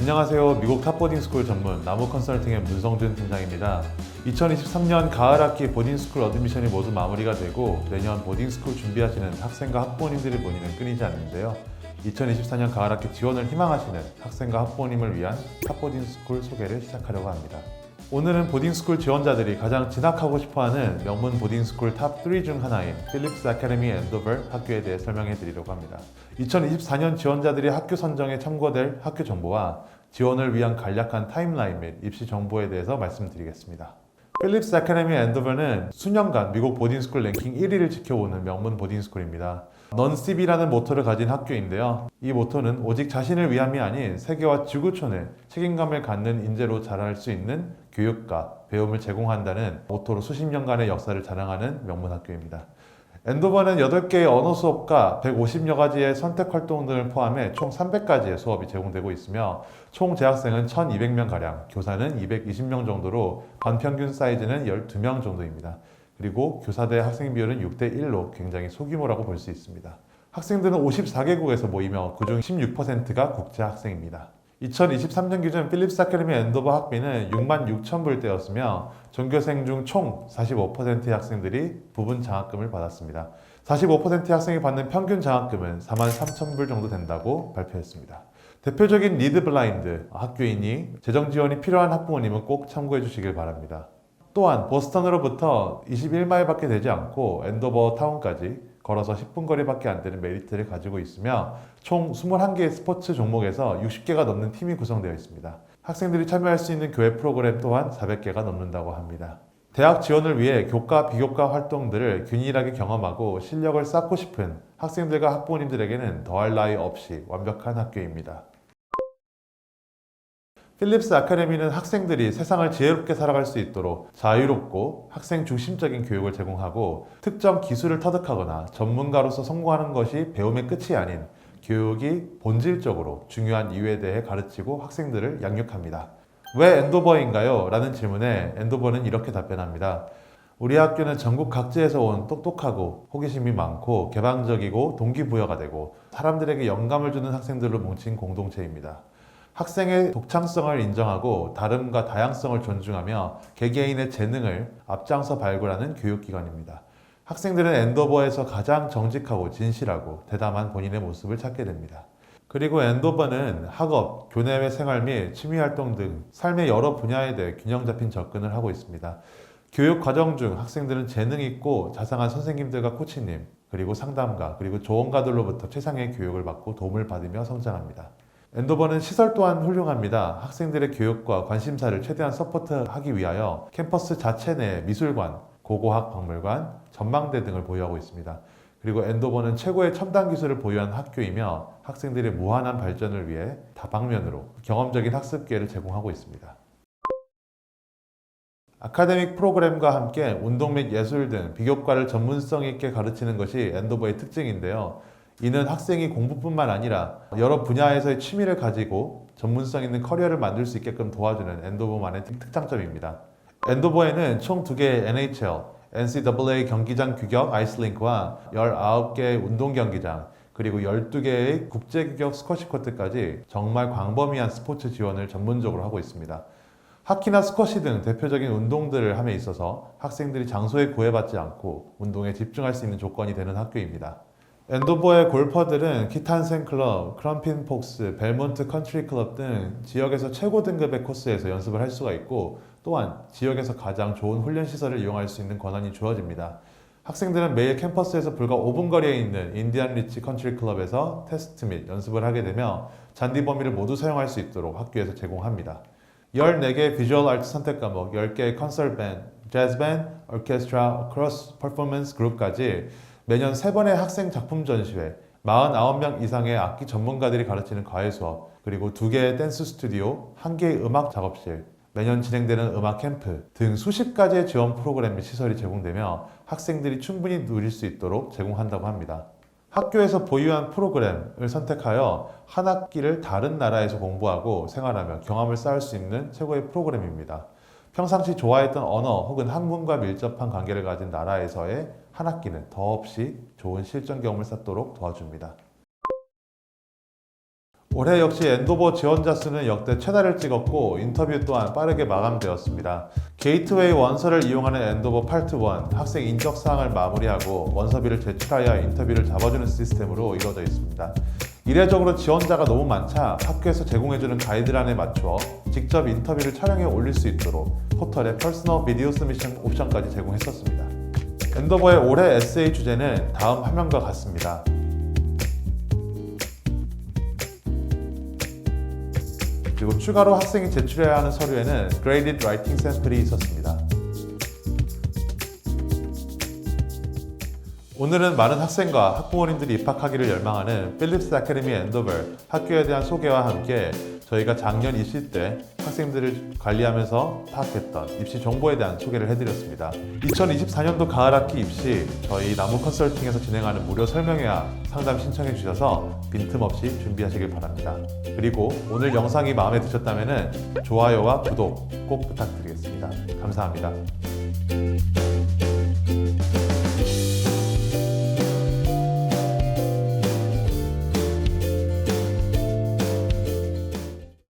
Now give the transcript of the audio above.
안녕하세요. 미국 탑보딩스쿨 전문 나무 컨설팅의 문성준 팀장입니다. 2023년 가을 학기 보딩스쿨 어드미션이 모두 마무리가 되고 내년 보딩스쿨 준비하시는 학생과 학부모님들의 문의는 끊이지 않는데요. 2024년 가을 학기 지원을 희망하시는 학생과 학부모님을 위한 탑보딩스쿨 소개를 시작하려고 합니다. 오늘은 보딩스쿨 지원자들이 가장 진학하고 싶어하는 명문 보딩스쿨 탑 3 중 하나인 필립스 아카데미 앤도버 학교에 대해 설명해 드리려고 합니다. 2024년 지원자들이 학교 선정에 참고될 학교 정보와 지원을 위한 간략한 타임라인 및 입시 정보에 대해서 말씀드리겠습니다. 필립스 아카데미 앤도버는 수년간 미국 보딩스쿨 랭킹 1위를 지켜오는 명문 보딩스쿨입니다. 넌 CB라는 모토를 가진 학교인데요. 이 모토는 오직 자신을 위함이 아닌 세계와 지구촌에 책임감을 갖는 인재로 자랄 수 있는 교육과 배움을 제공한다는 모토로 수십 년간의 역사를 자랑하는 명문 학교입니다. 엔도버는 8개의 언어 수업과 150여 가지의 선택 활동 등을 포함해 총 300가지의 수업이 제공되고 있으며 총 재학생은 1,200명가량, 교사는 220명 정도로 반평균 사이즈는 12명 정도입니다. 그리고 교사대 학생 비율은 6대 1로 굉장히 소규모라고 볼 수 있습니다. 학생들은 54개국에서 모이며 그중 16%가 국제 학생입니다. 2023년 기준 필립스 아카데미 엔도버 학비는 6만 6천 불대였으며 전교생 중 총 45%의 학생들이 부분 장학금을 받았습니다. 45%의 학생이 받는 평균 장학금은 4만 3천 불 정도 된다고 발표했습니다. 대표적인 리드 블라인드 학교이니 재정 지원이 필요한 학부모님은 꼭 참고해 주시길 바랍니다. 또한 보스턴으로부터 21마일밖에 되지 않고 엔도버 타운까지 걸어서 10분 거리밖에 안 되는 메리트를 가지고 있으며 총 21개의 스포츠 종목에서 60개가 넘는 팀이 구성되어 있습니다. 학생들이 참여할 수 있는 교회 프로그램 또한 400개가 넘는다고 합니다. 대학 지원을 위해 교과, 비교과 활동들을 균일하게 경험하고 실력을 쌓고 싶은 학생들과 학부모님들에게는 더할 나위 없이 완벽한 학교입니다. 필립스 아카데미는 학생들이 세상을 지혜롭게 살아갈 수 있도록 자유롭고 학생 중심적인 교육을 제공하고 특정 기술을 터득하거나 전문가로서 성공하는 것이 배움의 끝이 아닌 교육이 본질적으로 중요한 이유에 대해 가르치고 학생들을 양육합니다. 왜 엔도버인가요? 라는 질문에 엔도버는 이렇게 답변합니다. 우리 학교는 전국 각지에서 온 똑똑하고 호기심이 많고 개방적이고 동기부여가 되고 사람들에게 영감을 주는 학생들로 뭉친 공동체입니다. 학생의 독창성을 인정하고 다름과 다양성을 존중하며 개개인의 재능을 앞장서 발굴하는 교육기관입니다. 학생들은 엔도버에서 가장 정직하고 진실하고 대담한 본인의 모습을 찾게 됩니다. 그리고 엔도버는 학업, 교내외 생활 및 취미활동 등 삶의 여러 분야에 대해 균형 잡힌 접근을 하고 있습니다. 교육 과정 중 학생들은 재능 있고 자상한 선생님들과 코치님, 그리고 상담가, 그리고 조언가들로부터 최상의 교육을 받고 도움을 받으며 성장합니다. 엔도버는 시설 또한 훌륭합니다. 학생들의 교육과 관심사를 최대한 서포트하기 위하여 캠퍼스 자체 내 미술관, 고고학 박물관, 전망대 등을 보유하고 있습니다. 그리고 엔도버는 최고의 첨단 기술을 보유한 학교이며 학생들의 무한한 발전을 위해 다방면으로 경험적인 학습 기회를 제공하고 있습니다. 아카데믹 프로그램과 함께 운동 및 예술 등 비교과를 전문성 있게 가르치는 것이 엔도버의 특징인데요. 이는 학생이 공부뿐만 아니라 여러 분야에서의 취미를 가지고 전문성 있는 커리어를 만들 수 있게끔 도와주는 엔도버만의 특- 특장점입니다. 엔도버에는 총 2개의 NHL, NCAA 경기장 규격 아이스링크와 19개의 운동 경기장, 그리고 12개의 국제 규격 스쿼시 코트까지 정말 광범위한 스포츠 지원을 전문적으로 하고 있습니다. 하키나 스쿼시 등 대표적인 운동들을 함에 있어서 학생들이 장소에 구애받지 않고 운동에 집중할 수 있는 조건이 되는 학교입니다. 엔도버의 골퍼들은 키탄센 클럽, 크럼핀 폭스, 벨몬트 컨트리 클럽 등 지역에서 최고 등급의 코스에서 연습을 할 수가 있고 또한 지역에서 가장 좋은 훈련 시설을 이용할 수 있는 권한이 주어집니다. 학생들은 매일 캠퍼스에서 불과 5분 거리에 있는 인디안 리치 컨트리 클럽에서 테스트 및 연습을 하게 되며 잔디 범위를 모두 사용할 수 있도록 학교에서 제공합니다. 14개의 비주얼 아트 선택 과목, 10개의 컨설 밴드, 재즈 밴드, 오케스트라, 크로스 퍼포먼스 그룹까지 매년 3번의 학생 작품 전시회, 49명 이상의 악기 전문가들이 가르치는 과외 수업, 그리고 2개의 댄스 스튜디오, 1개의 음악 작업실, 매년 진행되는 음악 캠프 등 수십 가지의 지원 프로그램 및 시설이 제공되며 학생들이 충분히 누릴 수 있도록 제공한다고 합니다. 학교에서 보유한 프로그램을 선택하여 한 학기를 다른 나라에서 공부하고 생활하며 경험을 쌓을 수 있는 최고의 프로그램입니다. 평상시 좋아했던 언어 혹은 학문과 밀접한 관계를 가진 나라에서의 한 학기는 더없이 좋은 실전 경험을 쌓도록 도와줍니다. 올해 역시 엔도버 지원자 수는 역대 최다를 찍었고 인터뷰 또한 빠르게 마감되었습니다. 게이트웨이 원서를 이용하는 엔도버 파트 1 학생 인적 사항을 마무리하고 원서비를 제출하여 인터뷰를 잡아주는 시스템으로 이루어져 있습니다. 이례적으로 지원자가 너무 많자 학교에서 제공해주는 가이드란에 맞추어 직접 인터뷰를 촬영해 올릴 수 있도록 포털에 퍼스널 비디오 서미션 옵션까지 제공했었습니다. 엔더버의 올해 에세이 주제는 다음 화면과 같습니다. 그리고 추가로 학생이 제출해야 하는 서류에는 Graded Writing 샘플이 있었습니다. 오늘은 많은 학생과 학부모님들이 입학하기를 열망하는 필립스 아카데미 엔더버 학교에 대한 소개와 함께 저희가 작년 입시 때 학생들을 관리하면서 파악했던 입시 정보에 대한 소개를 해드렸습니다. 2024년도 가을 학기 입시 저희 나무 컨설팅에서 진행하는 무료 설명회와 상담 신청해 주셔서 빈틈없이 준비하시길 바랍니다. 그리고 오늘 영상이 마음에 드셨다면 좋아요와 구독 꼭 부탁드리겠습니다. 감사합니다.